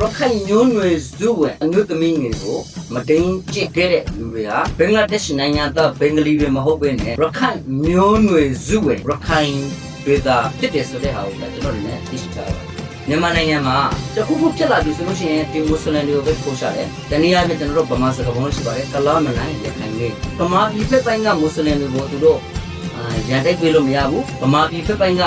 ရခိုင်မျိုးနွယ်စုဝင်အမျိုးသမီးတွေကိုမတိန်ကျင့်ခဲ့တဲ့လူတွေဟာဘင်္ဂလားဒေ့ရှ်နိုင်ငံသားဘင်္ဂလီတွေမဟုတ်ဘဲနဲ့ရခိုင်မျိုးနွယ်စုဝင်ရခိုင်တွေသာဖြစ်တယ်ဆိုတဲ့ဟာကိုလည်းကျွန်တော်တို့လည်းသိရှိထားပါတယ်မြန်မာနိုင်ငံမှာတခုခုဖြစ်လာပြီဆိုလို့ရှိရင်ဒီမွတ်စလင်တွေကိုပဲထိုးရှာတယ်။တနည်းအားဖြင့်ကျွန်တော်တို့ဗမာစကားပုံလို့ရှိပါတယ်။ကလာမနိုင်ရခိုင်လေးဗမာပြည်ဖက်ပိုင်းကမွတ်စလင်တွေကိုသူတို့အာရန်တိုက်ပေးလို့မရဘူး။ဗမာပြည်ဖက်ပိုင်းက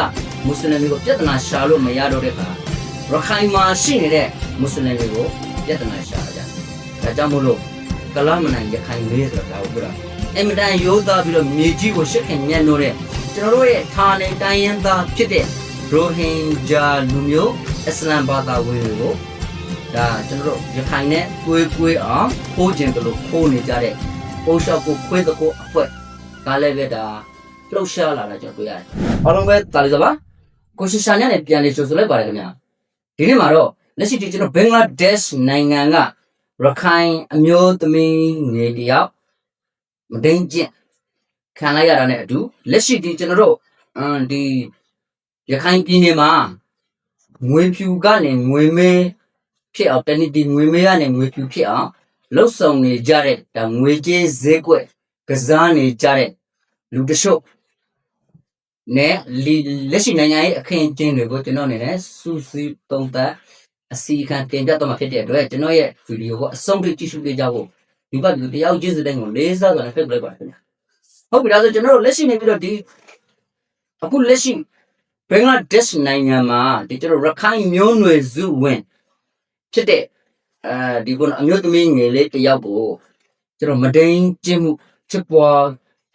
မွတ်စလင်တွေကိုပြဿနာရှာလို့မရတော့တဲ့အခါ ရခိုင်မှာရှိနေတဲ့မွတ်စလင်တွေကိုပြဿနာရှာကြ။ဒါကြောင့်မို့လို့ကလာမနိုင်ရခိုင်လေးဆိုတာဒါကိုပြောတာ။အင်မတန်ရိုးသားပြီးတော့မြေကြီးကိုရှစ်ခင်ညံ့လို့တဲ့ကျွန်တော်တို့ရဲ့ဌာနေတိုင်းရင်းသားဖြစ်တဲ့ရိုဟင်ဂျာလူမျိုးအစ္စလမ်ဘာသာဝင်တွေကိုဒါကျွန်တော်တို့ရခိုင်နဲ့ကိုယ်ကိုယ်အောင်ခိုးကျင်တယ်လို့ခိုးနေကြတဲ့ပိုးလျှောက်ကိုခွေးတကိုအဖွဲကလည်းပဲဒါလှုပ်ရှားလာတာကျွန်တော်တွေ့ရတယ်။အားလုံးပဲတာလီစပါကိုရှိရှာညနဲ့ပြန်လေချိုဆိုလိုက်ပါတယ်ခင်ဗျာ။ ဒီနေ့မှာတော့လက်ရှိဒီကျွန်တော်ဘင်္ဂလားဒေ့ရှ်နိုင်ငံကရခိုင်အမျိုးသမီးငယ်တယောက်မတိန်ကျင့်ခံလိုက်ရတာနဲ့အတူလက်ရှိဒီကျွန်တော်တို့အမ်ဒီရခိုင်ပြည်နယ်မှာငွေဖြူကနေငွေမဲဖြစ်အောင်တနည်းဒီငွေမဲကနေငွေဖြူဖြစ်အောင်လှုပ်ဆောင်နေကြတဲ့ဒါငွေကြေးဈေးကွက်ကစားနေကြတဲ့လူတချို့ နဲ့လီလက်ရှိနိုင်ငံရဲ့အခင်းအကျင်းတွေကိုကျွန်တော်အနေနဲ့စူးစီးသုံးသပ်အစီအခံတင်ပြတော့မှာဖြစ်တဲ့အတွက်ကျွန်တော်ရဲ့ဗီဒီယိုကိုအဆုံးထိကြည့်ရှုပေးကြဖို့ဒီဘက်ဒီတယောက်ချင်းစတဲ့ကိုလေးစားစွာနဲ့ဖက်ပလိုက်ပါခင်ဗျာဟုတ်ပြီဒါဆိုကျွန်တော်တို့လက်ရှိနေပြီးတော့ဒီအခုလက်ရှိဘင်္ဂလားဒေ့ရှ်နိုင်ငံမှာဒီကျွန်တော်ရခိုင်မျိုးနွယ်စုဝင်ဖြစ်တဲ့အဲဒီကုန်းအမျိုးသမီးငယ်လေးတယောက်ကိုကျွန်တော်မတိန်ကျင်းမှုဖြစ်ပွား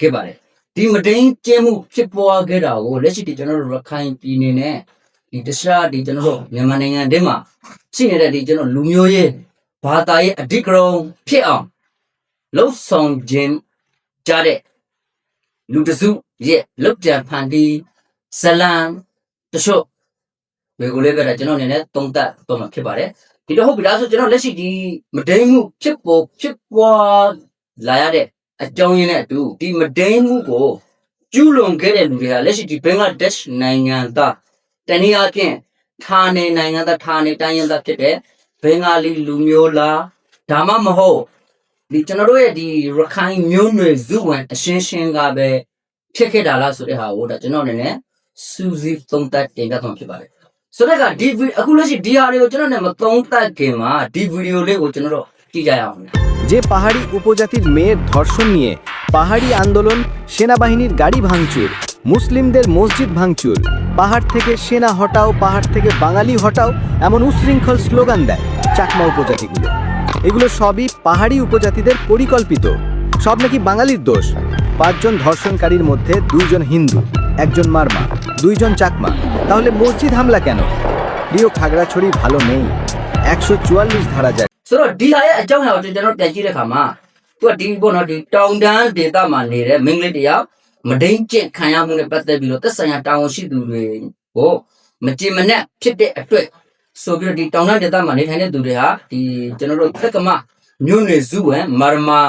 ခဲ့ပါတယ် ဒီမတိန်ကျင်းမှုဖြစ်ပွားခဲ့တာကိုလက်ရှိဒီကျွန်တော်တို့ရခိုင်ပြည်နယ်နဲ့ဒီတခြားဒီကျွန်တော်တို့မြန်မာနိုင်ငံတည်းမှာရှိနေတဲ့ဒီကျွန်တော်လူမျိုးရေးဘာသာရေးအဓိကရုဏ်းဖြစ်အောင်လှုပ်ဆောင်ခြင်းကြတဲ့လူတစုရဲ့လောက်ကြံဖန်တီးဇလံတချို့ဘယ်ကိုလဲပဲတာကျွန်တော်အနေနဲ့တုံးတက်တော့မှာဖြစ်ပါတယ်ဒီတော့ဟုတ်ပြီလားဆိုကျွန်တော်လက်ရှိဒီမဒိန်မှုဖြစ်ပေါ်ဖြစ်ပွားလာရတဲ့ အကြောင်းရင်းနဲ့အတူဒီမဒိန်မှုကိုကျူးလွန်ခဲ့တဲ့လူတွေကလက်ရှိဒီဘင်္ဂလားဒေ့ရှ်နိုင်ငံသားတနည်းအားဖြင့်ဌာနေနိုင်ငံသားဌာနေတိုင်းရင်းသားဖြစ်တဲ့ဘင်္ဂါလီလူမျိုးလားဒါမှမဟုတ်ဒီကျွန်တော်တို့ရဲ့ဒီရခိုင်မျိုးနွယ်စုဝင်အရှင်းရှင်းကပဲဖြစ်ခဲ့တာလားဆိုတဲ့ဟာကိုဒါကျွန်တော်အနေနဲ့စူးစီးသုံးသပ်တင်ပြသွားမှာဖြစ်ပါတယ်ဆိုတော့ကဒီဗီအခုလက်ရှိဒီဟာတွေကိုကျွန်တော်နဲ့မသုံးသပ်ခင်မှာဒီဗီဒီယိုလေးကိုကျွန်တော်တို့ কি যায় আপনার যে পাহাড়ি উপজাতির মেয়ের ধর্ষণ নিয়ে পাহাড়ি আন্দোলন, সেনাবাহিনীর গাড়ি ভাঙচুর, মুসলিমদের মসজিদ ভাঙচুর, পাহাড় থেকে সেনা হটাও, পাহাড় থেকে বাঙালি হটাও এমন উশৃঙ্খল স্লোগান দেয় চাকমা উপজাতিগুলো। এগুলো সবই পাহাড়ি উপজাতিদের পরিকল্পিত। সব নাকি বাঙালির দোষ? পাঁচজন ধর্ষণকারীর মধ্যে দুইজন হিন্দু, একজন মারমা, দুইজন চাকমা। তাহলে মসজিদ হামলা কেন? প্রিয় খাগড়াছড়ি ভালো নেই। একশো চুয়াল্লিশ ধারা যায় ဆိုတော့ဒီဟာရဲ့အကြောင်းအရာကိုကျွန်တော်ပြန်ကြည့်တဲ့အခါမှာသူကဒီဘောနော်ဒီတောင်တန်းဒေသမှာနေတဲ့မိန်းကလေးတယောက်မဒိန်ကျင့်ခံရမှုနဲ့ပတ်သက်ပြီးတော့သက်ဆိုင်ရာတာဝန်ရှိသူတွေကိုမကြင်မနဲ့ဖြစ်တဲ့အတွက်ဆိုပြီးတော့ဒီတောင်တန်းဒေသမှာနေထိုင်တဲ့သူတွေဟာဒီကျွန်တော်တို့တက္ကမမြို့နယ်စုဝင်မာရမာ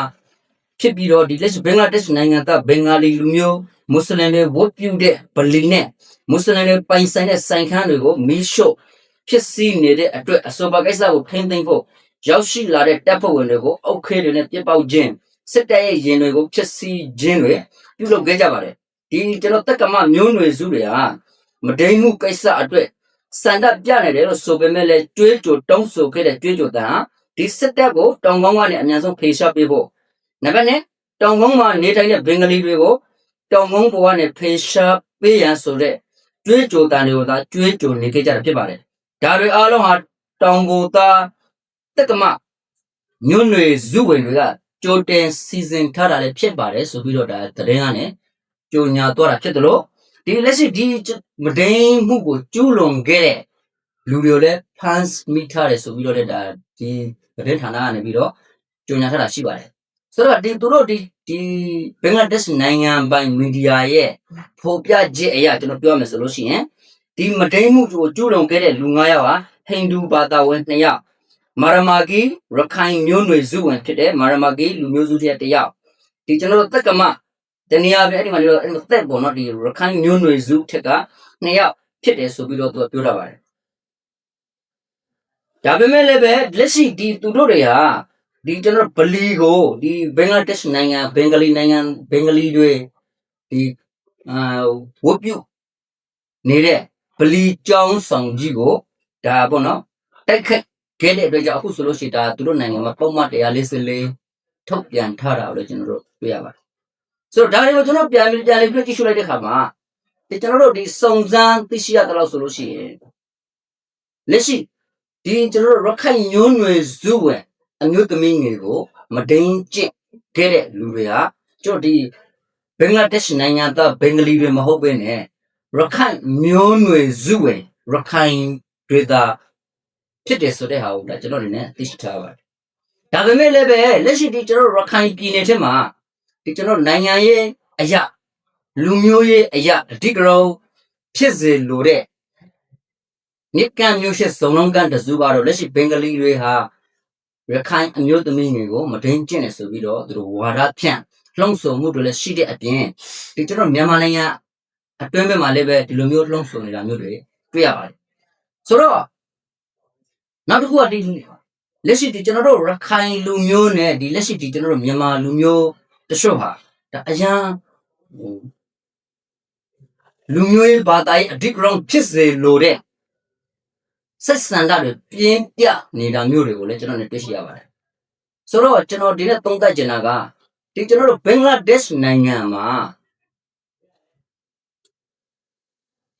ဖြစ်ပြီးတော့ဒီလက်ရှိဘင်္ဂလားဒေ့ရှ်နိုင်ငံသားဘင်္ဂါလီလူမျိုးမွတ်စလင်တွေဝတ်ပြုတဲ့ဗလီနဲ့မွတ်စလင်တွေပိုင်ဆိုင်တဲ့ဆိုင်ခန်းတွေကိုမီးရှို့ဖြစ်စီနေတဲ့အတွက်အဆိုပါကိစ္စကိုထိမ့်သိမ့်ဖို့ ရောက်ရှိလာတဲ့တပ်ဖွဲ့ဝင်တွေကိုအုတ်ခဲတွေနဲ့ပြစ်ပေါက်ခြင်းစစ်တပ်ရဲ့ရင်တွေကိုဖျက်ဆီးခြင်းတွေပြုလုပ်ခဲ့ကြပါတယ်ဒီကျွန်တော်တက္ကမမျိုးနွယ်စုတွေဟာမဒိန်မှုကိစ္စအတွက်စန္ဒပြနေတယ်လို့ဆိုပေမဲ့လည်းကျွေးကြိုတောင်းဆိုခဲ့တဲ့ကျွေးကြိုတန်ဟာဒီစစ်တပ်ကိုတောင်ကောင်းကနေအများဆုံးဖေရှားပေးဖို့နံပါတ်1တောင်ကောင်းမှာနေထိုင်တဲ့ဘင်္ဂလီတွေကိုတောင်ကောင်းဘဝနဲ့ဖေရှားပေးရန်ဆိုတဲ့ကျွေးကြိုတန်တွေကိုသာကျွေးကြိုနေခဲ့ကြတာဖြစ်ပါတယ်ဒါတွေအားလုံးဟာတောင်ကိုသား တက္ကမမြို့နယ်စုဝင်တွေကကြိုတင်စီစဉ်ထားတာလည်းဖြစ်ပါတယ်ဆိုပြီးတော့ဒါသတင်းကနေကြိုညာတော့တာဖြစ်တယ်လို့ဒီလက်ရှိဒီမဒိန်မှုကိုကျူးလွန်ခဲ့တဲ့လူတွေလည်းဖန်မိထားတယ်ဆိုပြီးတော့လည်းဒါဒီသတင်းဌာနကနေပြီးတော့ကြိုညာထားတာရှိပါတယ်ဆိုတော့ဒီသူတို့ဒီဒီဘင်္ဂလားဒေ့ရှ်နိုင်ငံပိုင်မီဒီယာရဲ့ဖော်ပြချက်အရာကျွန်တော်ပြောမယ်ဆိုလို့ရှိရင်ဒီမဒိန်မှုကိုကျူးလွန်ခဲ့တဲ့လူ9ယောက်ဟာဟိန္ဒူဘာသာဝင်2ယောက် မာရမာဂီရခိုင်မျိုးနွယ်စုဝင်ဖြစ်တဲ့မာရမာဂီလူမျိုးစုတဲ့တယောက်ဒီကျွန်တော်တို့တက္ကမတနည်းအားဖြင့်အဲ့ဒီမှာလို့အဲ့ဒီသက်ပေါ်တော့ဒီရခိုင်မျိုးနွယ်စုထက်ကနှစ်ယောက်ဖြစ်တယ်ဆိုပြီးတော့သူကပြောတာပါတယ်ဒါပေမဲ့လည်းပဲလက်ရှိဒီသူတို့တွေဟာဒီကျွန်တော်ဗလီကိုဒီဘင်္ဂလားဒေ့ရှ်နိုင်ငံဘင်္ဂလီနိုင်ငံဘင်္ဂလီတွေဒီအာဝတ်ပြုနေတဲ့ဗလီကျောင်းဆောင်ကြီးကိုဒါပေါ့နော်တိုက်ခတ် ခဲ့တဲ့အတွက်ကြောင့်အခုဆိုလို့ရှိရင်ဒါသူတို့နိုင်ငံမှာပုံမှန်144ထုတ်ပြန်ထားတာကိုလည်းကျွန်တော်တို့တွေ့ရပါတယ်ဆိုတော့ဒါတွေကိုကျွန်တော်ပြန်ပြီးပြန်လေးပြကြည့်ရှုလိုက်တဲ့အခါမှာဒီကျွန်တော်တို့ဒီစုံစမ်းသိရှိရတဲ့လို့ဆိုလို့ရှိရင်လက်ရှိဒီကျွန်တော်တို့ရခိုင်ညွန်းနွယ်စုဝင်အမျိုးသမီးငယ်ကိုမဒိန်ကျင့်ခဲ့တဲ့လူတွေဟာကျွန်တော်ဒီဘင်္ဂလားဒေ့ရှ်နိုင်ငံသားဘင်္ဂလီတွေမဟုတ်ဘဲနဲ့ရခိုင်မျိုးနွယ်စုဝင်ရခိုင်တွေသာ ဖြစ်တယ်ဆိုတဲ့ဟာကိုဒါကျွန်တော်အနေနဲ့သိရှိထားပါတယ်။ဒါပေမဲ့လည်းပဲလက်ရှိဒီကျွန်တော်တို့ရခိုင်ပြည်နယ်ထဲမှာဒီကျွန်တော်နိုင်ငံရေးအရာလူမျိုးရေးအရာအဓိကရုဏ်းဖြစ်စေလိုတဲ့မြစ်ကမ်းမျိုးရှိစုံလုံးကန်းတစုကတော့လက်ရှိဘင်္ဂလီတွေဟာရခိုင်အမျိုးသမီးတွေကိုမဒိန်ကျင့်နေဆိုပြီးတော့သူတို့ဝါဒဖြန့်လှုံ့ဆော်မှုတွေလည်းရှိတဲ့အပြင်ဒီကျွန်တော်မြန်မာနိုင်ငံအတွင်းဘက်မှာလည်းပဲဒီလိုမျိုးလှုံ့ဆော်နေတာမျိုးတွေတွေ့ရပါတယ်ဆိုတော့ နောက်တစ်ခုကဒီလက်ရှိဒီကျွန်တော်တို့ရခိုင်လူမျိုးနဲ့ဒီလက်ရှိဒီကျွန်တော်တို့မြန်မာလူမျိုးတချို့ဟာဒါအရန်ဟိုလူမျိုးရေးဘာသာရေးအဓိကရုဏ်းဖြစ်စေလိုတဲ့ဆက်ဆံတာတွေပြင်းပြနေတာမျိုးတွေကိုလည်းကျွန်တော်လည်းတွေ့ရှိရပါတယ်ဆိုတော့ကျွန်တော်ဒီနေ့သုံးသပ်ချင်တာကဒီကျွန်တော်တို့ဘင်္ဂလားဒေ့ရှ်နိုင်ငံမှာ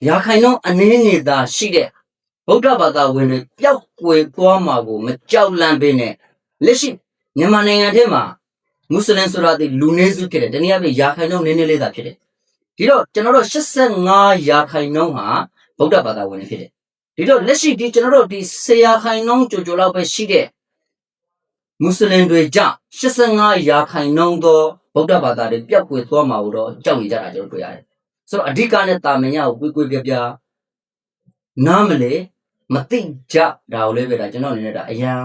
ရာခိုင်နှုန်းအနည်းငယ်သာရှိတဲ့ ဗုဒ္ဓဘာသာဝင်တွေပျောက်ကွယ်သွားမှာကို မကြောက်လန့်ပေးနဲ့လက်ရှိမြန်မာနိုင်ငံထဲမှာမွတ်စလင်ဆိုတာဒီလူနည်းစုဖြစ်တယ်တနည်းအားဖြင့်ရာခိုင်နှုန်းနည်းနည်းလေးသာဖြစ်တယ်ဒီတော့ကျွန်တော်တို့85ရာခိုင်နှုန်းဟာဗုဒ္ဓဘာသာဝင်တွေဖြစ်တယ်ဒီတော့လက်ရှိဒီကျွန်တော်တို့ဒီဆရာခိုင်နှုန်းကြိုကြိုလောက်ပဲရှိတဲ့မွတ်စလင်တွေကြ85ရာခိုင်နှုန်းသောဗုဒ္ဓဘာသာတွေပျောက်ကွယ်သွားမှာကိုတော့ကြောက်နေကြတာကျွန်တော်တွေ့ရတယ်။ဆိုတော့အဓိကနဲ့တာမန်ရကိုကွေကွေပြပြနားမလဲ မသိကြဒါကိုလည်းပဲဒါကျွန်တော်အနေနဲ့ဒါအရန်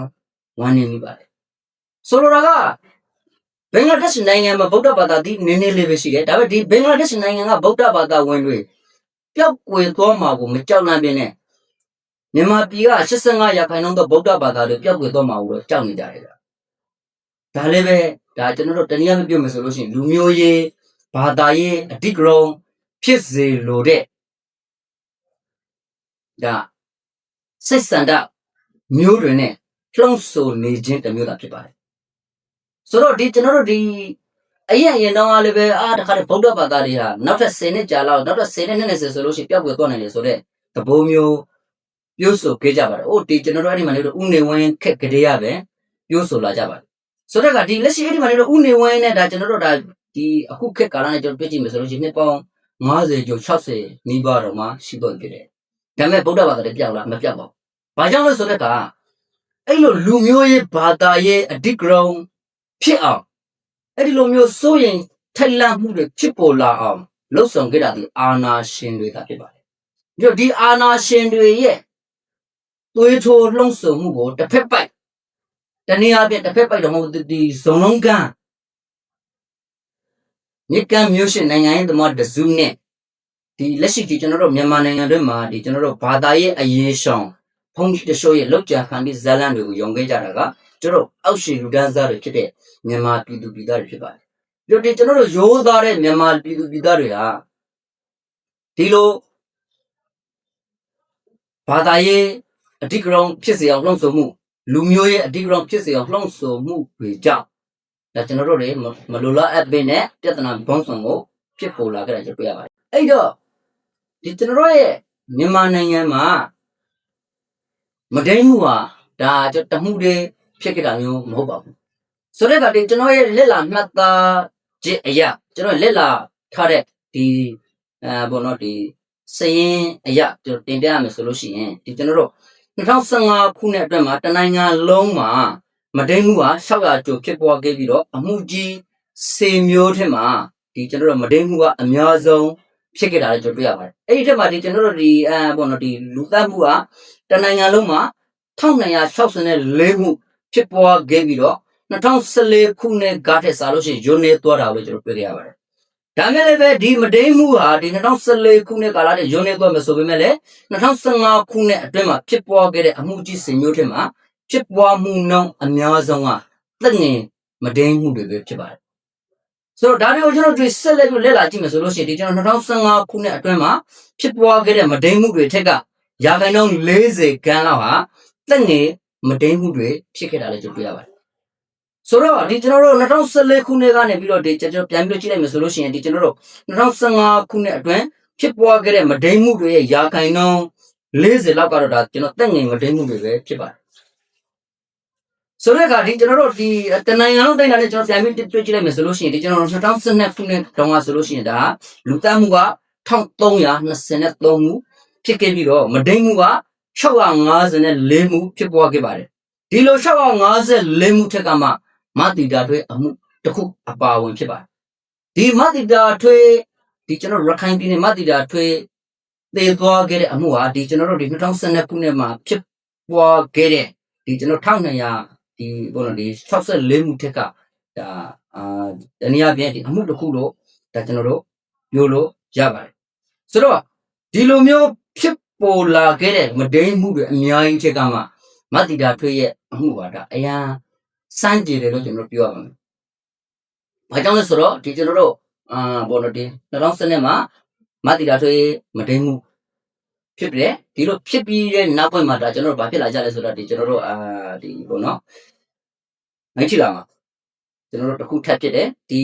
ဝမ်းနေမိပါတယ်။ဆိုလိုတာကဘင်္ဂလားဒေ့ရှ်နိုင်ငံမှာဗုဒ္ဓဘာသာဒီနည်းနည်းလေးပဲရှိတယ်။ဒါပေမဲ့ဒီဘင်္ဂလားဒေ့ရှ်နိုင်ငံကဗုဒ္ဓဘာသာဝင်တွေပျောက်ကွယ်သွားမှာကိုမကြောက်လန့်ပြင်းနဲ့မြန်မာပြည်က85ရာခိုင်နှုန်းသောဗုဒ္ဓဘာသာတွေပျောက်ကွယ်သွားမှာကိုတော့ကြောက်နေကြတယ်ဗျ။ဒါလည်းပဲဒါကျွန်တော်တို့တနည်းအားဖြင့်ပြောမယ်ဆိုလို့ရှိရင်လူမျိုးရေးဘာသာရေးအဓိကရုဏ်းဖြစ်စေလိုတဲ့ဒါ စိတ်ဆန္ဒမျိုးတွေနဲ့လှုံ့ဆော်နေခြင်းတစ်မျိုးသာဖြစ်ပါတယ်။ဆိုတော့ဒီကျွန်တော်တို့ဒီအရင်အရင်တော့လည်းပဲအာတခါတည်းဗုဒ္ဓဘာသာတွေဟာနောက်ထပ်10နှစ်ကြာလောက်နောက်ထပ်10နှစ်20ဆိုလို့ရှိရင်ပျောက်ကွယ်သွားနိုင်တယ်ဆိုတော့သဘောမျိုးပြောဆိုခဲ့ကြပါတယ်။အိုးဒီကျွန်တော်တို့အဲ့ဒီမှာနေတော့ဥနေဝင်းခက်ကလေးရပဲပြောဆိုလာကြပါတယ်။ဆိုတော့ကဒီလက်ရှိအဲ့ဒီမှာနေတော့ဥနေဝင်းနဲ့ဒါကျွန်တော်တို့ဒါဒီအခုခက်ကာလနဲ့ကျွန်တော်တွေ့ကြည့်မယ်ဆိုလို့ရှိရင်နှစ်ပေါင်း50ကျော်60နီးပါးတော့မှရှိတော့ကြတယ်။ ဒါပေမဲ့ဗုဒ္ဓဘာသာတွေပြောက်လားမပြောက်ပါဘူး။ဘာကြောင့်လဲဆိုတော့ကအဲ့လိုလူမျိုးရေးဘာသာရေးအဓိကရုဏ်းဖြစ်အောင်အဲ့ဒီလိုမျိုးစိုးရင်ထိုက်လန့်မှုတွေဖြစ်ပေါ်လာအောင်လှုပ်ဆောင်ခဲ့တာဒီအာနာရှင်တွေကဖြစ်ပါတယ်။ဒီတော့ဒီအာနာရှင်တွေရဲ့သွေးထိုးလှုံ့ဆော်မှုကိုတစ်ဖက်ပိုက်တနည်းအားဖြင့်တစ်ဖက်ပိုက်တော့မဟုတ်ဘူးဒီဇုံလုံးကန်းမြစ်ကမ်းမျိုးရှင်နိုင်ငံရေးသမားတစုနဲ့ ဒီလက်ရှိဒီကျွန်တော်တို့မြန်မာနိုင်ငံတွင်းမှာဒီကျွန်တော်တို့ဘာသာရေးအရေးရှောင်ဖုန်ကြီးတရှို့ရဲ့လောက်ကြံခံပြီးဇာလန်တွေကိုယုံခဲ့ကြတာကကျွန်တော်တို့အောက်ရှင်လူဒန်းစားတွေဖြစ်တဲ့မြန်မာပြည်သူပြည်သားတွေဖြစ်ပါတယ်။ဒီတော့ဒီကျွန်တော်တို့ရိုးသားတဲ့မြန်မာပြည်သူပြည်သားတွေဟာဒီလိုဘာသာရေးအဓိကရုဏ်းဖြစ်စေအောင်လှုံ့ဆော်မှုလူမျိုးရဲ့အဓိကရုဏ်းဖြစ်စေအောင်လှုံ့ဆော်မှုတွေကြောင့်ဒါကျွန်တော်တို့တွေမမလိုလားအပ်ပင်းနဲ့ပြဿနာဘုံဆောင်ကိုဖြစ်ပေါ်လာကြတာကျွန်တော်တွေ့ရပါတယ်အဲ့တော့ ဒီကျွန်တော်တို့ရဲ့မြန်မာနိုင်ငံမှာမဒိန်မှုဟာဒါကျွန်တော်တမှုတွေဖြစ်ခဲ့တာမျိုးမဟုတ်ပါဘူးဆိုတဲ့အခါဒီကျွန်တော်ရဲ့လက်လာမှတ်သားခြင်းအရာကျွန်တော်လက်လာထားတဲ့ဒီအဲဘောနော်ဒီစရင်အရာကျွန်တော်တင်ပြရမယ်ဆိုလို့ရှိရင်ဒီကျွန်တော်တို့2015ခုနှစ်အတွက်မှာတနိုင်ငံလုံးမှာမဒိန်မှုဟာ600ကျော်ဖြစ်ပေါ်ခဲ့ပြီးတော့အမှုကြီးစေမျိုးထက်မှာဒီကျွန်တော်တို့မဒိန်မှုကအများဆုံး ဖြစ်ခဲ့တာလည်းကျွန်တော်တွေ့ရပါတယ်။အဲ့ဒီထက်မှာဒီကျွန်တော်တို့ဒီအဲပေါ့နော်ဒီလူသတ်မှုကတနိုင်ငံလုံးမှာ1264မှုဖြစ်ပေါ်ခဲ့ပြီးတော့2014ခုနှစ်ကထက်စားလို့ရှိရင်ယွန်းနေသွားတာလို့ကျွန်တော်တွေ့ခဲ့ရပါတယ်ဒါမဲ့လည်းပဲဒီမတိန်မှုဟာဒီ2014ခုနှစ်ကာလတည်းရုံနေသွားမယ်ဆိုပေမဲ့လည်း2015ခုနှစ်အတွင်းမှာဖြစ်ပွားခဲ့တဲ့အမှုကြီးစင်မျိုးထက်မှာဖြစ်ပွားမှုနှုန်းအများဆုံးကသက်ငင်မတိန်မှုတွေပဲဖြစ်ပါတယ် ဆိုတော့ဒါတွေကိုကျွန်တော်တို့ဆက်လက်ပြီးလက်လာကြည့်မယ်ဆိုလို့ရှိရင်ဒီကျွန်တော်2015ခုနှစ်အတွင်းမှာဖြစ်ပွားခဲ့တဲ့မတိန်မှုတွေထက်ကရာခိုင်နှုန်း40ခန်းလောက်ဟာသက်ငင်မတိန်မှုတွေဖြစ်ခဲ့တာလည်းကျွန်တော်တွေ့ရပါတယ်ဆိုတော့ဒီကျွန်တော်တို့2014ခုနှစ်ကနေပြီးတော့ဒီကျွန်တော်ပြန်ပြီးတော့ကြည့်လိုက်မယ်ဆိုလို့ရှိရင်ဒီကျွန်တော်တို့2015ခုနှစ်အတွင်းဖြစ်ပွားခဲ့တဲ့မဒိန်မှုတွေရဲ့ရာခိုင်နှုန်း40လောက်ကတော့ဒါကျွန်တော်တက်ငင်မဒိန်မှုတွေပဲဖြစ်ပါတယ် ဆိုတော့ကဒီကျွန်တော်တို့ဒီတနိုင်ငံလုံးတိုင်းတာနဲ့ကျွန်တော်ပြန်ပြီးတွေ့ကြည့်လိုက်မယ်ဆိုလို့ရှိရင်ဒီကျွန်တော်တို့2012ခုနှစ်တုန်းကဆိုလို့ရှိရင်ဒါလူတက်မှုက1323မှုဖြစ်ခဲ့ပြီးတော့မဒိန်မှုက654မှုဖြစ်ပွားခဲ့ပါတယ်ဒီလို654မှုထက်ကမှမတိတာထွေးအမှုတစ်ခုအပါဝင်ဖြစ်ပါတယ်ဒီမတိတာထွေးဒီကျွန်တော်ရခိုင်ပြည်နယ်မတိတာထွေးသေသွားခဲ့တဲ့အမှုဟာဒီကျွန်တော်တို့ဒီ2012ခုနှစ်မှာဖြစ်ပွားခဲ့တဲ့ဒီကျွန်တော်1200 ဒီဘုန်းတော်ဒီ64မှုထက်ကဒါအာတနည်းအားဖြင့်ဒီအမှုတစ်ခုလို့ဒါကျွန်တော်တို့ပြောလို့ရပါတယ်ဆိုတော့ဒီလိုမျိုးဖြစ်ပေါ်လာခဲ့တဲ့မဒိန်မှုတွေအများကြီးထက်ကမှမတိတာထွေးရဲ့အမှုပါဒါအရန်စမ်းကြည့်တယ်လို့ကျွန်တော်ပြောရမှာ။ဘာကြောင့်လဲဆိုတော့ဒီကျွန်တော်တို့အာဘောနော်ဒီ2010နဲ့မှာမတိတာထွေးမတိန်မှု ဖြစ်တယ်ဒီလိုဖြစ်ပြီးတဲ့နောက်ပိုင်းမှာဒါကျွန်တော်တို့ဘာဖြစ်လာကြလဲဆိုတော့ဒီကျွန်တော်တို့အာဒီဘောနော်မိုက်ချီလာမှာကျွန်တော်တို့တစ်ခုထပ်ဖြစ်တယ်ဒီ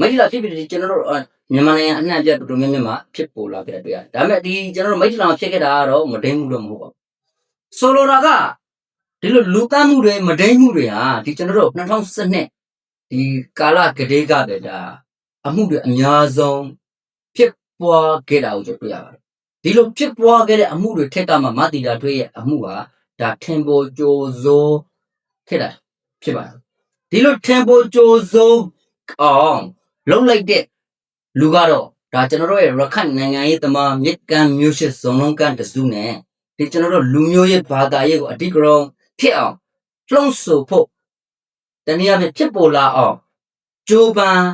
မိုက်ချီလာဖြစ်ပြီးဒီကျွန်တော်တို့အာမြန်မာနိုင်ငံအနှံ့အပြားတော်တော်များများမှာဖြစ်ပေါ်လာခဲ့တဲ့တွေ့ရတယ်။ဒါပေမဲ့ဒီကျွန်တော်တို့မိုက်ချီလာမှာဖြစ်ခဲ့တာကတော့မတိန်မှုတော့မဟုတ်ပါဘူး။ဆိုလိုတာကဒီလိုလူတန်းမှုတွေမဒိန်မှုတွေဟာဒီကျွန်တော်တို့2012ဒီကာလကလေးကပဲဒါအမှုတွေအများဆုံးဖြစ်ပွားခဲ့တာကိုကျွန်တော်တွေ့ရပါတယ် ဒီလိုဖြစ်ပွားခဲ့တဲ့အမှုတွေထက်ကမှမတိတာတွေ့ရဲ့အမှုဟာဒါထင်ပေါ်ကြိုစိုးခဲ့တာဖြစ်ပါတယ်ဒီလိုထင်ပေါ်ကြိုစိုးအောင်လုံးလိုက်တဲ့လူကတော့ဒါကျွန်တော်တို့ရဲ့ရခိုင်နိုင်ငံရေးသမားမြစ်ကမ်းမျိုးရှစ်ဇုံလုံးကမ်းတစုနဲ့ဒီကျွန်တော်တို့လူမျိုးရေးဘာသာရေးကိုအတိကရုံဖြစ်အောင်လှုံ့ဆော်ဖို့တနည်းအားဖြင့်ဖြစ်ပေါ်လာအောင်ကြိုးပမ်း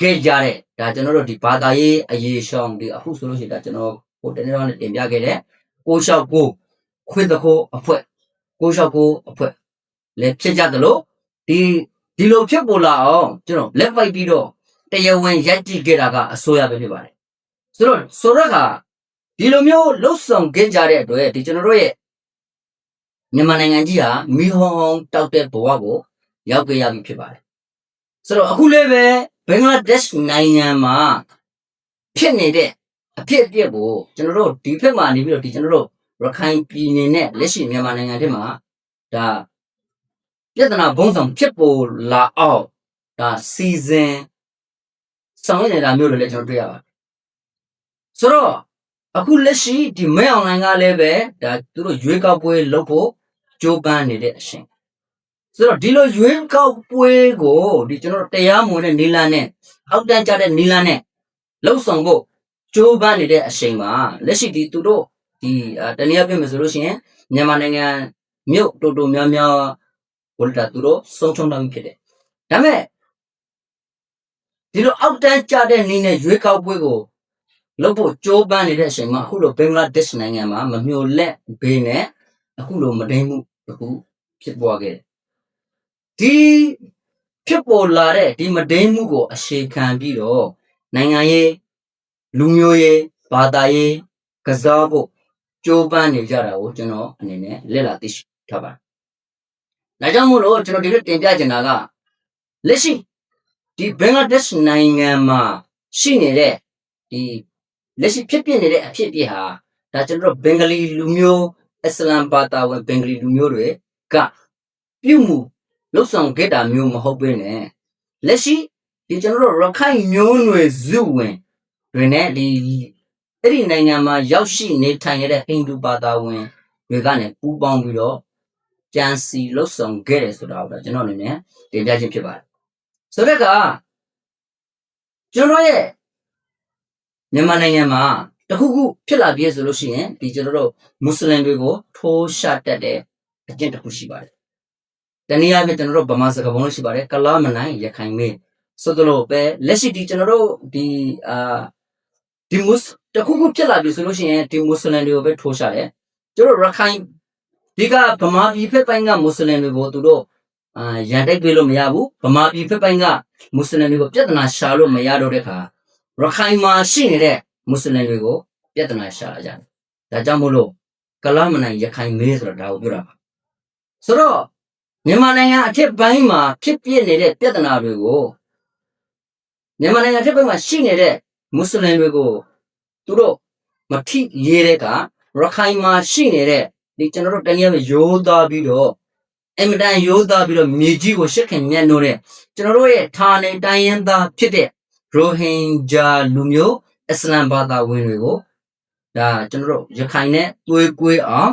ခဲ့ကြတဲ့ဒါကျွန်တော်တို့ဒီဘာသာရေးအရေးရှောင်းဒီအခုဆိုလို့ရှိရင်ဒါကျွန်တော် ဟိုတနေ့တော့တင်ပြခဲ့တဲ့ကိုလျှောက်ကိုခွေးတခိုးအဖွဲ့ကိုလျှောက်ကိုအဖွဲ့လည်းဖြစ်ကြတယ်လို့ဒီဒီလိုဖြစ်ပေါ်လာအောင်ကျွန်တော်လက်ပိုက်ပြီးတော့တရားဝင်ရိုက်ကြည့်ခဲ့တာကအစိုးရပဲဖြစ်ပါတယ်ဆိုတော့ဆိုတော့ကဒီလိုမျိုးလှုပ်ဆောင်ခဲ့ကြတဲ့အတွက်ဒီကျွန်တော်တို့ရဲ့မြန်မာနိုင်ငံကြီးဟာမီဟောင်တောက်တဲ့ဘဝကိုရောက်ခဲ့ရပြီဖြစ်ပါတယ်။ဆိုတော့အခုလည်းပဲဘင်္ဂလားဒေ့ရှ်နိုင်ငံမှာဖြစ်နေတဲ့ အဖြစ်အပျက်ကိုကျွန်တော်တို့ဒီဖက်မှာနေပြီးတော့ဒီကျွန်တော်တို့ရခိုင်ပြည်နယ်နဲ့လက်ရှိမြန်မာနိုင်ငံထဲမှာဒါပြဿနာဘုံဆောင်ဖြစ်ပေါ်လာအောင်ဒါစီဇန်ဆောင်ရနေတာမျိုးတွေလည်းကျွန်တော်တွေ့ရပါတယ်။ဆိုတော့အခုလက်ရှိဒီမဲအွန်လိုင်းကလည်းပဲဒါသူတို့ရွေးကောက်ပွဲလုပ်ဖို့ကြိုးပမ်းနေတဲ့အရှင်ဆိုတော့ဒီလိုရွေးကောက်ပွဲကိုဒီကျွန်တော်တို့တရားမဝင်တဲ့နီလန်နဲ့အောက်တန်းကြတဲ့နီလန်နဲ့လှုပ်ဆောင်ဖို့ ကြိုးပမ်းနေတဲ့အချိန်မှာလက်ရှိဒီသူတို့ဒီအာတနည်းအားဖြင့်ဆိုလို့ရှိရင်မြန်မာနိုင်ငံမြို့တော်တော်များများဝလတာသူတို့ဆုံးချုံတောင်းဖြစ်တယ်ဒါပေမဲ့ဒီလိုအောက်တန်းကြတဲ့နီးနဲ့ရွေးကောက်ပွဲကိုလုပ်ဖို့ကြိုးပမ်းနေတဲ့အချိန်မှာအခုလိုဘင်္ဂလားဒေ့ရှ်နိုင်ငံမှာမမျှော်လက်ဘေးနဲ့အခုလိုမတိမ်မှုတစ်ခုဖြစ်ပွားခဲ့တယ်။ဒီဖြစ်ပေါ်လာတဲ့ဒီမတိမ်မှုကိုအခြေခံပြီးတော့နိုင်ငံရေး လူမျိုးရေးဘာသာရေးကစားဖို့ကြိုးပမ်းနေကြတာကိုကျွန်တော်အနေနဲ့လက်လာသိရှိထားပါတယ်။ဒါကြောင့်မို့လို့ကျွန်တော်ဒီလိုတင်ပြချင်တာကလက်ရှိဒီဘင်္ဂလားဒေ့ရှ်နိုင်ငံမှာရှိနေတဲ့ဒီလက်ရှိဖြစ်ပြနေတဲ့အဖြစ်အပျက်ဟာဒါကျွန်တော်တို့ဘင်္ဂလီလူမျိုးအစ္စလမ်ဘာသာဝင်ဘင်္ဂလီလူမျိုးတွေကပြုမှုလှုပ်ဆောင်ခဲ့တာမျိုးမဟုတ်ဘဲနဲ့လက်ရှိဒီကျွန်တော်တို့ရခိုင်မျိုးနွယ်စုဝင် တွေနဲ့ဒီအဲ့ဒီနိုင်ငံမှာရောက်ရှိနေထိုင်ရတဲ့ဟိန္ဒူဘာသာဝင်တွေကလည်းပူးပေါင်းပြီးတော့ကြံစီလှုပ်ဆောင်ခဲ့တယ်ဆိုတာကိုဒါကျွန်တော်အနေနဲ့တင်ပြခြင်းဖြစ်ပါတယ်ဆိုတော့ကကျွန်တော်ရဲ့မြန်မာနိုင်ငံမှာတခုခုဖြစ်လာပြည့်ဆိုလို့ရှိရင်ဒီကျွန်တော်တို့မွတ်စလင်တွေကိုထိုးရှတတ်တဲ့အကျင့်တစ်ခုရှိပါတယ်။တနည်းအားဖြင့်ကျွန်တော်တို့ဗမာစကားပုံလို့ရှိပါတယ်ကလာမနိုင်ရခိုင်မေဆိုတော့ပဲလက်ရှိဒီကျွန်တော်တို့ဒီအာ ဒီမုစတခုခုဖြစ်လာပြီဆိုလို့ရှိရင်ဒီမွတ်စလင်တွေကိုပဲထိုးရှာတယ်ကျွန်တော်ရခိုင်ဒီကဗမာပြည်ဖက်ပိုင်းကမွတ်စလင်တွေကိုသူတို့အာရန်တိုက်ပေးလို့မရဘူးဗမာပြည်ဖက်ပိုင်းကမွတ်စလင်တွေကိုပြဿနာရှာလို့မရတော့တဲ့ခါရခိုင်မှာရှိနေတဲ့မွတ်စလင်တွေကိုပြဿနာရှာလာကြတယ်ဒါကြောင့်မို့လို့ကလမနိုင်ရခိုင်မေးဆိုတာဒါကိုပြောတာပါဆိုတော့မြန်မာနိုင်ငံအထက်ပိုင်းမှာဖြစ်ပြနေတဲ့ပြဿနာတွေကိုမြန်မာနိုင်ငံအထက်ပိုင်းမှာရှိနေတဲ့ မွတ်စလင်တွေကိုသူတို့မထိရေးတဲ့ကရခိုင်မှာရှိနေတဲ့ဒီကျွန်တော်တို့တနည်းအားဖြင့်ရိုးသားပြီးတော့အင်မတန်ရိုးသားပြီးတော့မြေကြီးကိုရှက်ခင်မြတ်နိုးတဲ့ကျွန်တော်တို့ရဲ့ဌာနေတိုင်းရင်းသားဖြစ်တဲ့ရိုဟင်ဂျာလူမျိုးအစ္စလမ်ဘာသာဝင်တွေကိုဒါကျွန်တော်တို့ရခိုင်နဲ့တွေးကွေးအောင်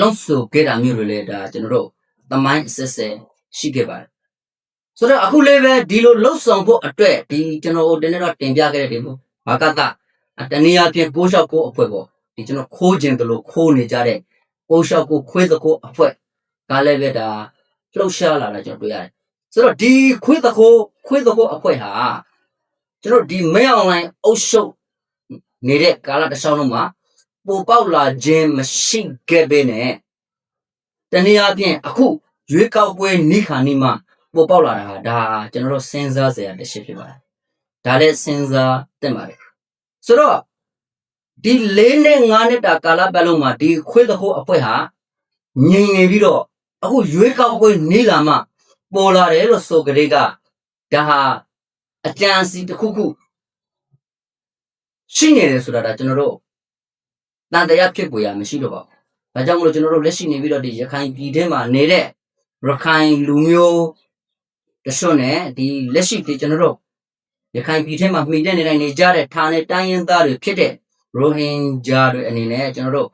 လုံးစုခဲ့တာမျိုးတွေလေဒါကျွန်တော်တို့သမိုင်းအစစ်စစ်ရှိခဲ့ပါတယ် ဆိုတော့အခုလေးပဲဒီလိုလှုပ်ဆောင်ဖို့အတွက်ဒီကျွန်တော်တို့ဒီနေ့တော့တင်ပြခဲ့တဲ့ဒီမျိုးဘာကတတနည်းအားဖြင့်ကိုးလျှောက်ကိုအဖွဲ့ပေါ့ဒီကျွန်တော်ခိုးခြင်းတလို့ခိုးနေကြတဲ့ကိုးလျှောက်ကိုခွေးတကိုအဖွဲ့ကလည်းပဲဒါလှုပ်ရှားလာတာကျွန်တော်တွေ့ရတယ်ဆိုတော့ဒီခွေးတကိုခွေးတကိုအဖွဲ့ဟာကျွန်တော်ဒီမဲအွန်လိုင်းအုပ်ရှုပ်နေတဲ့ကာလတစ်လျှောက်လုံးမှာပိုပေါက်လာခြင်းမရှိခဲ့ပဲနဲ့တနည်းအားဖြင့်အခုရွေးကောက်ပွဲနိခါနီမှာ ပိုပေါက်လာတာဟာဒါကျွန်တော်တို့စဉ်းစားစရာတစ်ချက်ဖြစ်ပါတယ်ဒါလည်းစဉ်းစားသင့်ပါတယ်ဆိုတော့ဒီ၄နဲ့၅နှစ်တာကာလပတ်လုံးမှာဒီခွေးတခိုးအဖွဲ့ဟာငြိမ်နေပြီးတော့အခုရွေးကောက်ပွဲနေလာမှပေါ်လာတယ်လို့ဆိုကြတဲ့ကဒါဟာအကြံစီတစ်ခုခုရှိနေတယ်ဆိုတာဒါကျွန်တော်တို့တန်တရားဖြစ်ပေါ်ရမရှိတော့ပါဘူး။ဒါကြောင့်မလို့ကျွန်တော်တို့လက်ရှိနေပြီးတော့ဒီရခိုင်ပြည်ထဲမှာနေတဲ့ရခိုင်လူမျိုး တချို့နဲ့ဒီလက်ရှိဒီကျွန်တော်တို့ရခိုင်ပြည်ထဲမှာမှီတဲ့နေတိုင်းနေကြတဲ့ဌာနေတိုင်းရင်းသားတွေဖြစ်တဲ့ရိုဟင်ဂျာတွေအနေနဲ့ကျွန်တော်တို့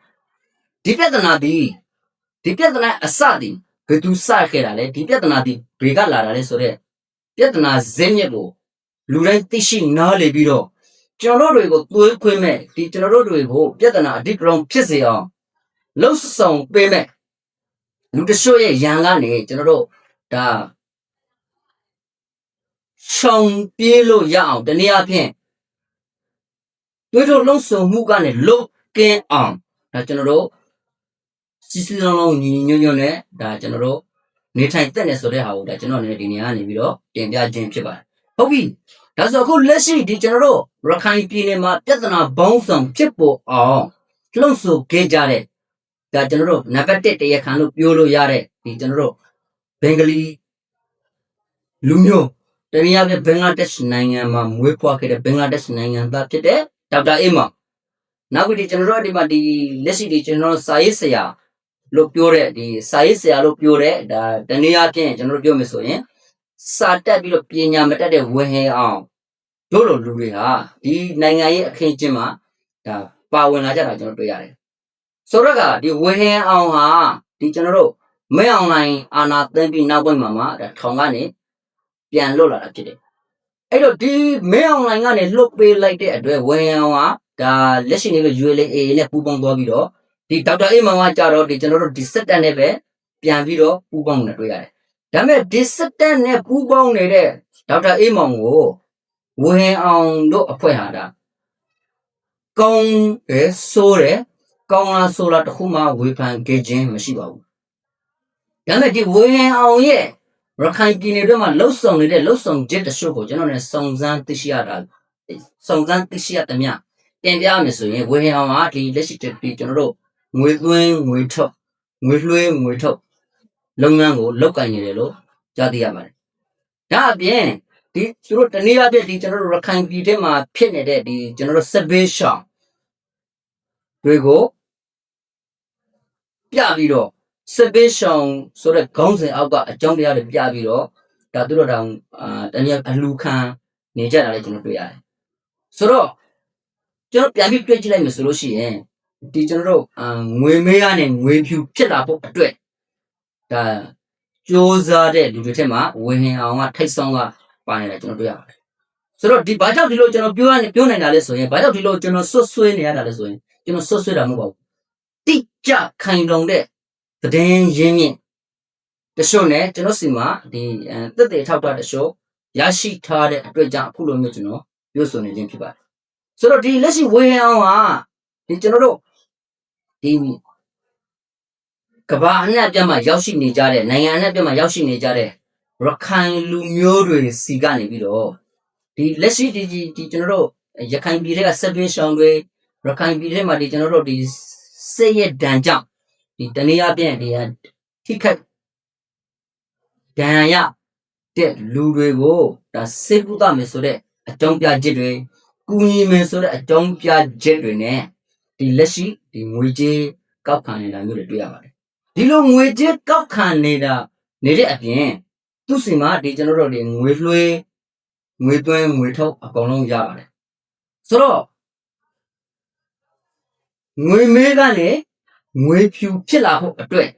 ဒီပြဿနာဒီဒီပြဿနာအစဒီဘယ်သူစခဲ့တာလဲဒီပြဿနာဒီဘယ်ကလာတာလဲဆိုတော့ပြဿနာဇင်းမြစ်ကိုလူတိုင်းသိရှိနားလေပြီးတော့ကျွန်တော်တို့တွေကိုသွေးခွင်းမဲ့ဒီကျွန်တော်တို့တွေကိုပြဿနာအဒီဂရောင်ဖြစ်စေအောင်လှုပ်ဆောင်ပေးမဲ့လူတချို့ရဲ့ရန်ကနေကျွန်တော်တို့ဒါ ရှောင်ပြေးလို့ရအောင်တနည်းအားဖြင့်တွေးတို့လှုပ်ဆောင်မှုကနေလုတ်ကင်းအောင်ဒါကျွန်တော်တို့စီစီလုံးလုံးညီညွတ်ညွတ်နဲ့ဒါကျွန်တော်တို့နေထိုင်တက်နေဆိုတဲ့ဟာကိုဒါကျွန်တော်လည်းဒီနေရာကနေပြီးတော့တင်ပြခြင်းဖြစ်ပါတယ်ဟုတ်ပြီဒါဆိုအခုလက်ရှိဒီကျွန်တော်တို့ရခိုင်ပြည်နယ်မှာပြဿနာဘောင်းဆောင်ဖြစ်ပေါ်အောင်လှုပ်ဆိုခဲ့ကြတဲ့ဒါကျွန်တော်တို့နံပါတ်1တရားခံလို့ပြောလို့ရတဲ့ဒီကျွန်တော်တို့ဘင်္ဂလီလူမျိုး တနည်းအားဖြင့်ဘင်္ဂလားဒေ့ရှ်နိုင်ငံမှာမွေးဖွားခဲ့တဲ့ဘင်္ဂလားဒေ့ရှ်နိုင်ငံသားဖြစ်တဲ့ဒေါက်တာအေးမောင်နောက်ပြီးဒီကျွန်တော်တို့ဒီမှာဒီလက်ရှိဒီကျွန်တော်တို့စာရေးဆရာလို့ပြောတဲ့ဒီစာရေးဆရာလို့ပြောတဲ့ဒါတနည်းအားဖြင့်ကျွန်တော်တို့ပြောမယ်ဆိုရင်စာတက်ပြီးတော့ပညာမတက်တဲ့ဝဟင်အောင်တို့လိုလူတွေဟာဒီနိုင်ငံရဲ့အခင်းကျင်းမှာဒါပါဝင်လာကြတာကျွန်တော်တွေ့ရတယ်ဆိုတော့ကဒီဝဟင်အောင်ဟာဒီကျွန်တော်တို့မဲအွန်လိုင်းအာနာသိမ့်ပြီးနောက်ပိုင်းမှာမှာဒါထောင်ကနေ ပြန်လွတ်လာတာဖြစ်တယ်အဲ့တော့ဒီမဲအွန်လိုင်းကနေလွတ်ပေးလိုက်တဲ့အတွက်ဝဟင်အောင်ဟာဒါလက်ရှိနေလို့ ULA နဲ့ပူးပေါင်းသွားပြီးတော့ဒီဒေါက်တာအေးမောင်ကကြတော့ဒီကျွန်တော်တို့ဒီစက်တက်နဲ့ပဲပြန်ပြီးတော့ပူးပေါင်းနေတွေ့ရတယ်ဒါပေမဲ့ဒီစက်တက်နဲ့ပူးပေါင်းနေတဲ့ဒေါက်တာအေးမောင်ကိုဝဟင်အောင်တို့အဖွဲ့ဟာဒါကောင်းရဲဆိုးတယ်ကောင်းလားဆိုးလားတခုမှဝေဖန်ခဲ့ခြင်းမရှိပါဘူးဒါပေမဲ့ဒီဝဟင်အောင်ရဲ့ ရခိုင်ပြည်နယ်တွေမှာလှုပ်ဆောင်နေတဲ့လှုပ်ဆောင်ချက်တချို့ကိုကျွန်တော်လည်းစုံစမ်းသိရှိရတာစုံစမ်းသိရှိရတဲ့မြတင်ပြမယ်ဆိုရင်ဝဟင်အောင်ကဒီလက်ရှိဒီကျွန်တော်တို့ငွေသွင်းငွေထုတ်ငွေလွှဲငွေထုတ်လုပ်ငန်းကိုလုပ်ကင်နေတယ်လို့ကြားသိရပါတယ်ဒါအပြင်ဒီသူတို့တနည်းအားဖြင့်ဒီကျွန်တော်တို့ရခိုင်ပြည်ထဲမှာဖြစ်နေတဲ့ဒီကျွန်တော်တို့စပေးရှောင်းတွေကိုပြပြီးတော့ စပေးရှောင်းဆိုတဲ့ခေါင်းစဉ်အောက်ကအကြောင်းတရားတွေပြပြီးတော့ဒါသူတို့တောင်အာတနည်းအလူခံနေကြတာလည်းကျွန်တော်တွေ့ရတယ်ဆိုတော့ကျွန်တော်ပြန်ပြီးတွေ့ကြည့်လိုက်မယ်ဆိုလို့ရှိရင်ဒီကျွန်တော်တို့အာငွေမေးကနေငွေဖြူဖြစ်လာဖို့အတွက်ဒါစ조사တဲ့လူတွေထက်မှာဝင်းဟင်အောင်ကထိတ်ဆောင်ကပါနေတာကျွန်တော်တွေ့ရပါတယ်ဆိုတော့ဒီဘာကြောင့်ဒီလိုကျွန်တော်ပြောရပြောနိုင်တာလဲဆိုရင်ဘာကြောင့်ဒီလိုကျွန်တော်ဆွတ်ဆွဲနေရတာလဲဆိုရင်ကျွန်တော်ဆွတ်ဆွဲတာမဟုတ်ပါဘူးတိကျခိုင်လုံတဲ့ သတင်းရင်းမြစ်တချို့နဲ့ကျွန်တော်စီမှာဒီအဲတက်တဲ့ထောက်တာတချို့ရရှိထားတဲ့အတွက်ကြောင့်အခုလိုမျိုးကျွန်တော်ပြောဆိုနေခြင်းဖြစ်ပါတယ်ဆိုတော့ဒီလက်ရှိဝေဟန်အောင်ဟာဒီကျွန်တော်တို့ဒီကမ္ဘာအနှံ့အပြတ်မှာရောက်ရှိနေကြတဲ့နိုင်ငံအနှံ့အပြတ်မှာရောက်ရှိနေကြတဲ့ရခိုင်လူမျိုးတွေစီကနေပြီးတော့ဒီလက်ရှိဒီဒီဒီကျွန်တော်တို့ရခိုင်ပြည်ထဲကဆက်သွင်းရှောင်းတွေရခိုင်ပြည်ထဲမှာဒီကျွန်တော်တို့ဒီစိတ်ရဲ့ဒဏ်ကြောင့် ဒီတနည်းအားဖြင့်ဒီဟာထိခတ်ဒဏ်ရာရတဲ့လူတွေကိုဒါစေကုသမယ်ဆိုတဲ့အကြောင်းပြချက်တွေကူညီမယ်ဆိုတဲ့အကြောင်းပြချက်တွေနဲ့ဒီလက်ရှိဒီငွေကြေးကောက်ခံနေတာမျိုးတွေတွေ့ရပါတယ်ဒီလိုငွေကြေးကောက်ခံနေတာနေတဲ့အပြင်သူ့စီမှာဒီကျွန်တော်တို့ဒီငွေလွှဲငွေသွင်းငွေထုတ်အကုန်လုံးရပါတယ်ဆိုတော့ငွေမဲကနေ ငွေဖြူဖြစ်လာဖို့အတွက်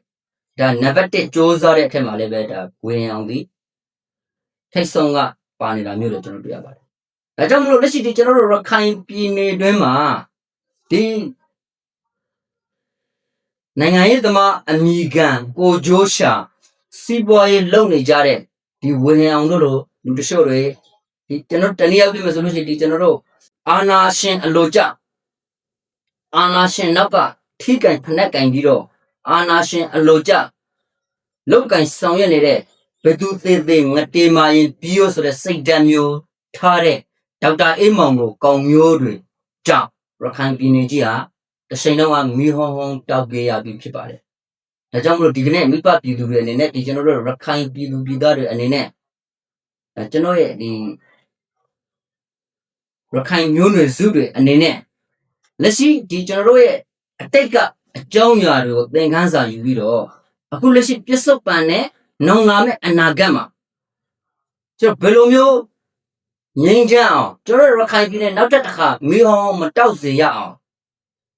ဒါနံပါတ်1စ조사တဲ့အထက်မှာလည်းပဲဒါဝင်အောင်ဒီထိတ်ဆုံးကပါနေတာမျိုးတွေကျွန်တော်တွေ့ရပါတယ်ဒါကြောင့်မလို့လက်ရှိဒီကျွန်တော်တို့ရခိုင်ပြည်နယ်တွင်းမှာဒီနိုင်ငံရေးသမားအမိခံကိုဂျိုးရှာစီးပွားရေးလုပ်နေကြတဲ့ဒီဝင်အောင်တို့လိုလူတချို့တွေဒီကျွန်တော်တနည်းအားဖြင့်ဆိုလို့ရှိရင်ဒီကျွန်တော်တို့အာနာရှင်အလိုကြအာနာရှင်နောက်က ထိကင်ဖက်နှက်ကင်ပြီးတော့အာနာရှင်အလိုကြလောက်ကင်ဆောင်ရွက်နေတဲ့ဘသူသေးသေးငတေမာရင်ပြီးရောဆိုတဲ့စိတ်ဓာတ်မျိုးထားတဲ့ဒေါက်တာအေးမောင်ကိုကောင်းမျိုးတွေကြောင့်ရခိုင်ပြည်နယ်ကြီးဟာတစ်ချိန်လုံးကမီးဟုံးဟုံးတောက်ခဲ့ရပြီဖြစ်ပါတယ်။ဒါကြောင့်မလို့ဒီကနေ့မိဘပြည်သူတွေအနေနဲ့ဒီကျွန်တော်တို့ရခိုင်ပြည်သူပြည်သားတွေအနေနဲ့အဲကျွန်တော်ရဲ့ဒီရခိုင်မျိုးနွယ်စုတွေအနေနဲ့လက်ရှိဒီကျွန်တော်တို့ရဲ့အ တိတ်ကအကြောင်းအရာတွေကိုသင်ခန်းစာယူပြီးတော့အခုလက်ရှိပြစ္ဆုတ်ပန်နဲ့နောင်လာမဲ့အနာဂတ်မှာကျွန်တော်ဘယ်လိုမျိုးငြိမ်းချမ်းအောင်ကျွန်တော်တို့ရခိုင်ပြည်နယ်နောက်တစ်ခါမီးဟောင်းမတောက်စေရအောင်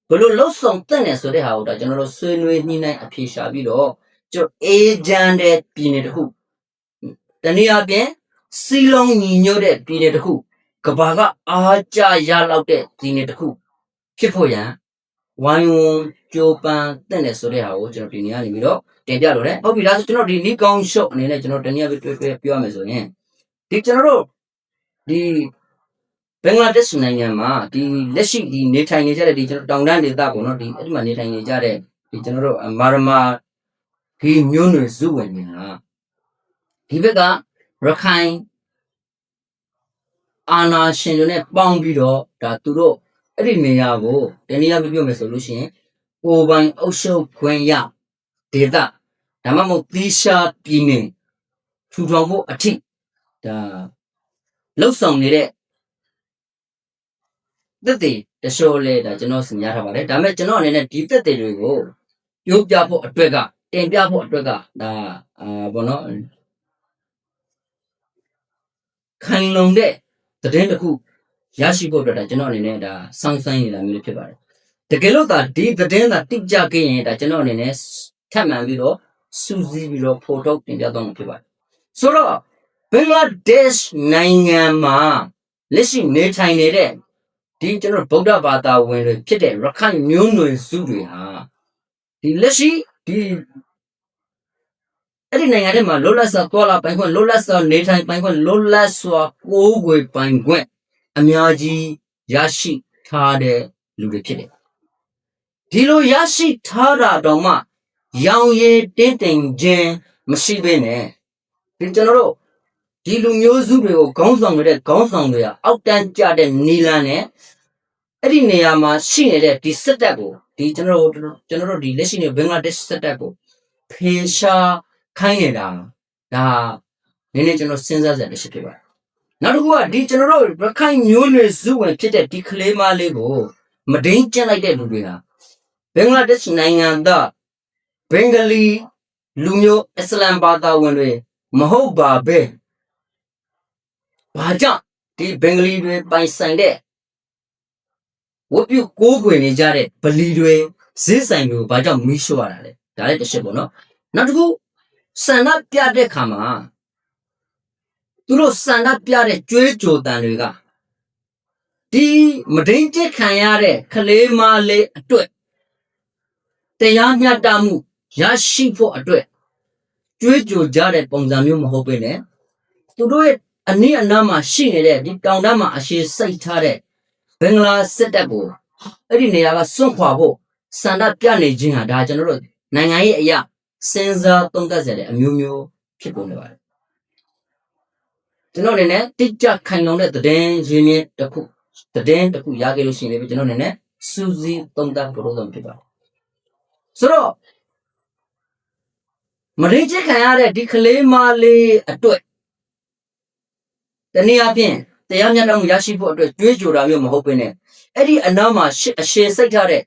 ဘယ်လိုလှုပ်ဆောင်တဲ့နယ်ဆိုတဲ့ဟာကိုဒါကျွန်တော်တို့ဆွေးနွေးညှိနှိုင်းအဖြေရှာပြီးတော့ကျွန်တော်အေဂျန်တဲ့ပြည်နယ်တစ်ခုတနည်းအားဖြင့်စီလုံးညီညွတ်တဲ့ပြည်နယ်တစ်ခုကဘာကအားကြရလောက်တဲ့ပြည်နယ်တစ်ခုဖြစ်ဖို့ရန် ဝိုင်းဝန်းကြိုးပမ်းတဲ့နယ်ဆိုတဲ့ဟာကိုကျွန်တော်ဒီနေရာနေပြီးတော့တင်ပြလို့ရတယ်ဟုတ်ပြီလားဆိုကျွန်တော်ဒီနီကောင်းရှုပ်အနေနဲ့ကျွန်တော်တနည်းအားဖြင့်တွေ့တွေ့ပြောရမယ်ဆိုရင်ဒီကျွန်တော်တို့ဒီဘင်္ဂလားဒေ့ရှ်နိုင်ငံမှာဒီလက်ရှိဒီနေထိုင်နေကြတဲ့ဒီကျွန်တော်တောင်တန်းဒေသပေါ့နော်ဒီအဲ့ဒီမှာနေထိုင်နေကြတဲ့ဒီကျွန်တော်တို့မာရမာဒီမျိုးနွယ်စုဝင်တွေဟာဒီဘက်ကရခိုင်အာနာရှင်တွေနဲ့ပေါင်းပြီးတော့ဒါသူတို့ အဲ့ဒီနေရာကိုတနည်းအားဖြင့်ပြောမယ်ဆိုလို့ရှိရင်ကိုယ်ပိုင်အုပ်ချုပ်ခွင့်ရဒေသဒါမှမဟုတ်သီးရှားပြည်နယ်ထူထောင်ဖို့အထိဒါလှုပ်ဆောင်နေတဲ့သက်သေတချို့လဲဒါကျွန်တော်စင်ရထားပါတယ်ဒါပေမဲ့ကျွန်တော်အနေနဲ့ဒီသက်သေတွေကိုပြောပြဖို့အတွက်ကတင်ပြဖို့အတွက်ကဒါအာဘောနော်ခိုင်လုံတဲ့သတင်းတစ်ခု ရရှိဖို့အတွက်ဒါကျွန်တော်အနေနဲ့ဒါစောင့်ဆိုင်းနေတာမျိုးဖြစ်ပါတယ်တကယ်လို့ဒါဒီသတင်းသာတိကျခဲ့ရင်ဒါကျွန်တော်အနေနဲ့ထပ်မှန်ပြီးတော့စူးစီးပြီးတော့ဖော်ထုတ်တင်ပြတော့မှာဖြစ်ပါတယ်ဆိုတော့ဘင်္ဂလားဒေ့ရှ်နိုင်ငံမှာလက်ရှိနေထိုင်နေတဲ့ဒီကျွန်တော်ဗုဒ္ဓဘာသာဝင်တွေဖြစ်တဲ့ရခိုင်မျိုးနွယ်စုတွေဟာဒီလက်ရှိဒီအဲ့ဒီနိုင်ငံထဲမှာလွတ်လပ်စွာသွားလာပိုင်ခွင့်လွတ်လပ်စွာနေထိုင်ပိုင်ခွင့်လွတ်လပ်စွာကိုးကွယ်ပိုင်ခွင့် အများကြီးရရှိထားတဲ့လူတွေဖြစ်တယ်ဒီလိုရရှိထားတာတော့မှရောင်ရည်တင်းတင်ခြင်းမရှိဘဲနဲ့ဒီကျွန်တော်တို့ဒီလူမျိုးစုတွေကိုခေါင်းဆောင်နေတဲ့ခေါင်းဆောင်တွေကအောက်တန်းကြတဲ့နီလန်နဲ့အဲ့ဒီနေရာမှာရှိနေတဲ့ဒီစစ်တပ်ကိုဒီကျွန်တော်တို့ကျွန်တော်တို့ဒီလက်ရှိနေဘင်္ဂလားဒေ့ရှ်စစ်တပ်ကိုဖေရှားခိုင်းနေတာဒါနည်းနည်းကျွန်တော်စဉ်းစားစရာတစ်ချက်ဖြစ်ပါတယ် နောက်တစ်ခုကဒီကျွန်တော်တို့ရခိုင်မျိုးနွယ်စုဝင်ဖြစ်တဲ့ဒီကလေးမလေးကိုမဒိန်ကျင့်လိုက်တဲ့လူတွေဟာဘင်္ဂလားဒေ့ရှ်နိုင်ငံသားဘင်္ဂလီလူမျိုးအစ္စလမ်ဘာသာဝင်တွေမဟုတ်ပါပဲဘာကြောင့်ဒီဘင်္ဂလီတွေပိုင်ဆိုင်တဲ့ဝတ်ပြုကိုးကွယ်နေကြတဲ့ဗလီတွေဈေးဆိုင်တွေကိုဘာကြောင့်မီးရှို့ရတာလဲဒါလည်းတစ်ချက်ပေါ့နော်နောက်တစ်ခုဆန္ဒပြတဲ့ခါမှာ သူတို့ဆန္ဒပြတဲ့ကြွေးကြော်တန်တွေကဒီမဒိန်ကျက်ခံရတဲ့ကလေးမလေးအတွက်တရားမျှတမှုရရှိဖို့အတွက်ကြွေးကြော်ကြတဲ့ပုံစံမျိုးမဟုတ်ပဲねသူတို့ရဲ့အနည်းအနားမှာရှိနေတဲ့ဒီတောင်တန်းမှာအရှိစိတ်ထားတဲ့ဘင်္ဂလားစစ်တပ်ကိုအဲ့ဒီနေရာကစွန့်ခွာဖို့စန္ဒပြနေခြင်းဟာဒါကျွန်တော်တို့နိုင်ငံရေးအရာစဉ်းစားသုံးသပ်စရာတဲ့အမျိုးမျိုးဖြစ်ပေါ်နေပါတယ် ကျွန်တော်အနေနဲ့တိကျခိုင်လုံတဲ့သတင်းရင်းမြစ်တစ်ခုသတင်းတစ်ခုရခဲ့လို့ရှိရင်လည်းကျွန်တော်အနေနဲ့စူးစီးသုံးသပ်ကြလို့ဖြစ်ပါတယ်ဆိုတော့မရင်းချခံရတဲ့ဒီကလေးမလေးအတွက်တနည်းအားဖြင့်တရားမျှတမှုရရှိဖို့အတွက်ကြွေးကြော်တာမျိုးမဟုတ်ဘဲနဲ့အဲ့ဒီအနားမှာရှိအရှည်စိတ်ထားတဲ့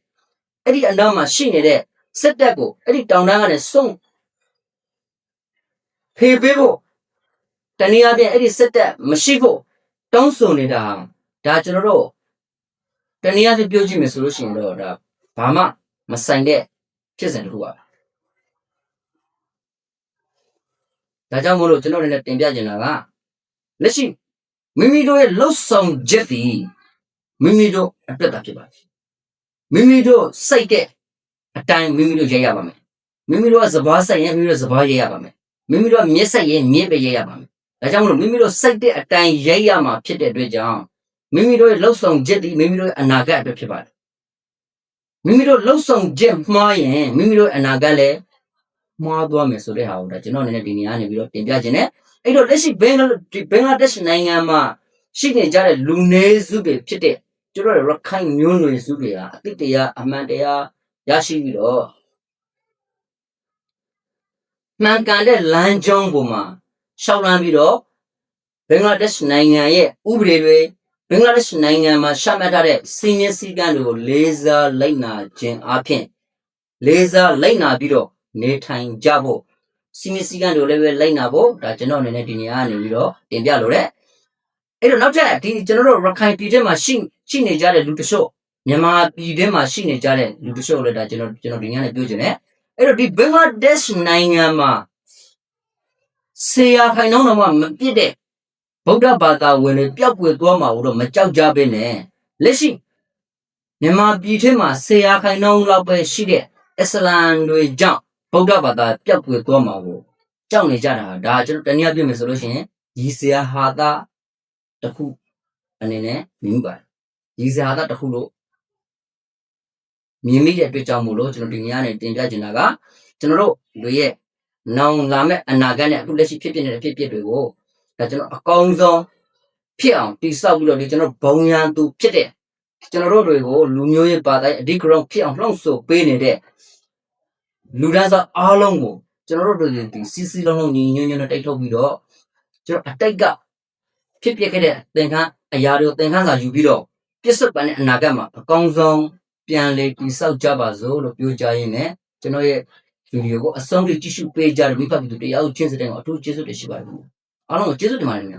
အဲ့ဒီအနားမှာရှိနေတဲ့စစ်တပ်ကိုအဲ့ဒီတောင်တန်းကနေစုံဖေးပေးဖို့ တနည်းအားဖြင့်အဲ့ဒီစစ်တပ်မရှိဖို့တောင်းဆိုနေတာဒါကျွန်တော်တို့တနည်းအားဖြင့်ပြောကြည့်မယ်ဆိုလို့ရှိရင်တော့ဒါဘာမှမဆိုင်တဲ့ဖြစ်စဉ်တစ်ခုပါပဲဒါကြောင့်မို့လို့ကျွန်တော်တို့လည်းတင်ပြချင်တာကလက်ရှိမိမိတို့ရဲ့လှုပ်ဆောင်ချက်သည်မိမိတို့အတွက်သာဖြစ်ပါသည်မိမိတို့စိတ်တဲ့အတိုင်းမိမိတို့ရဲရပါမယ်မိမိတို့ကစဘာဆိုင်ရင်မိမိတို့စဘာရဲရပါမယ်မိမိတို့ကမျက်စိရင်မျက်ပဲရဲရပါမယ် ဒါကြောင့်မလို့မိမိတို့စိတ်တဲ့အတိုင်းရဲရမှာဖြစ်တဲ့အတွက်ကြောင့်မိမိတို့ရဲ့လှုပ်ဆောင်ချက်သည်မိမိတို့ရဲ့အနာဂတ်အတွက်ဖြစ်ပါတယ်မိမိတို့လှုပ်ဆောင်ချက်မှားရင်မိမိတို့ရဲ့အနာဂတ်လည်းမှားသွားမယ်ဆိုတဲ့ဟာကိုဒါကျွန်တော်အနေနဲ့ဒီနေရာနေပြီးတော့တင်ပြခြင်းနဲ့အဲ့တော့လက်ရှိဘင်္ဂလားဒီဘင်္ဂလားဒေ့ရှ်နိုင်ငံမှာရှိနေကြတဲ့လူနည်းစုတွေဖြစ်တဲ့ကျတော့ရခိုင်မျိုးနွယ်စုတွေဟာအတိတ်တရားအမှန်တရားရရှိပြီးတော့မှန်ကန်တဲ့လမ်းကြောင်းပေါ်မှာ ရှောက်လန်းပြီးတော့ဘင်္ဂလားဒေ့ရှ်နိုင်ငံရဲ့ဥပဒေတွေဘင်္ဂလားဒေ့ရှ်နိုင်ငံမှာရှမှတ်ထားတဲ့စီမင်းစည်းကမ်းတွေကိုလေးစားလိုက်နာခြင်းအပြင်လေးစားလိုက်နာပြီးတော့နေထိုင်ကြဖို့စီမီစီကန်တို့လည်းပဲလိုက်နာဖို့ဒါကျွန်တော်အနေနဲ့ဒီနေရာကနေပြီးတော့တင်ပြလိုတဲ့အဲ့တော့နောက်ထပ်ဒီကျွန်တော်တို့ရခိုင်ပြည်ထဲမှာရှိရှိနေကြတဲ့လူတချို့မြန်မာပြည်ထဲမှာရှိနေကြတဲ့လူတချို့လည်းဒါကျွန်တော်ကျွန်တော်ဒီညနေပြောချင်တယ်အဲ့တော့ဒီဘင်္ဂလားဒေ့ရှ်နိုင်ငံမှာ ဆေးရခိုင်နှုန်းတော့မှမပြစ်တဲ့ဗုဒ္ဓဘာသာဝင်တွေပျောက်ကွယ်သွားမှာတော့မကြောက်ကြပဲနဲ့လက်ရှိမြန်မာပြည်ထဲမှာဆေးရခိုင်နှုန်းလောက်ပဲရှိတဲ့အစ္စလမ်တွေကြောင့်ဗုဒ္ဓဘာသာပျောက်ကွယ်သွားမှာကိုကြောက်နေကြတာဟာဒါကျွန်တော်တနည်းအားဖြင့်မယ်ဆိုလို့ရှိရင်ရီစရာဟာတာတစ်ခုအနေနဲ့မြင်မိပါတယ်ရီစရာဟာတာတစ်ခုလို့မြင်မိတဲ့အတွက်ကြောင့်မို့လို့ကျွန်တော်ဒီနေ့ကနေတင်ပြချင်တာကကျွန်တော်တို့လူရဲ့ နောင်လာမဲ့အနာဂတ်နဲ့အခုလက်ရှိဖြစ်ဖြစ်နေတဲ့ဖြစ်ဖြစ်တွေကိုဒါကျွန်တော်အကောင်းဆုံးဖြစ်အောင်တိဆောက်ပြီးတော့ဒီကျွန်တော်ဘုံရန်သူဖြစ်တဲ့ကျွန်တော်တို့တွေကိုလူမျိုးရေးပါတိုင်းအဒီဂရောင်းဖြစ်အောင်လှုံ့ဆော်ပေးနေတဲ့လူဒန်းစားအားလုံးကိုကျွန်တော်တို့တို့ဒီစီစီလုံးလုံးညီညွတ်ညွတ်နဲ့တိုက်ထုတ်ပြီးတော့ကျွန်တော်အတိုက်ကဖြစ်ပျက်ခဲ့တဲ့သင်္ကန်းအရာတွေကိုသင်္ကန်းစာယူပြီးတော့ပြစ်စွတ်ပန်တဲ့အနာဂတ်မှာအကောင်းဆုံးပြန်လေတိဆောက်ကြပါစို့လို့ပြောကြရင်းနဲ့ကျွန်တော်ရဲ့ ဗီဒီယိုကိုအဆုံးထိကြည့်ရှုပေးကြတဲ့မိဖပြည်သူတရားဥချင်းစတဲ့ကိုအထူးကျေးဇူးတင်ရှိပါတယ်ခင်ဗျာအားလုံးကိုကျေးဇူးတင်ပါတယ်ခင်ဗျာ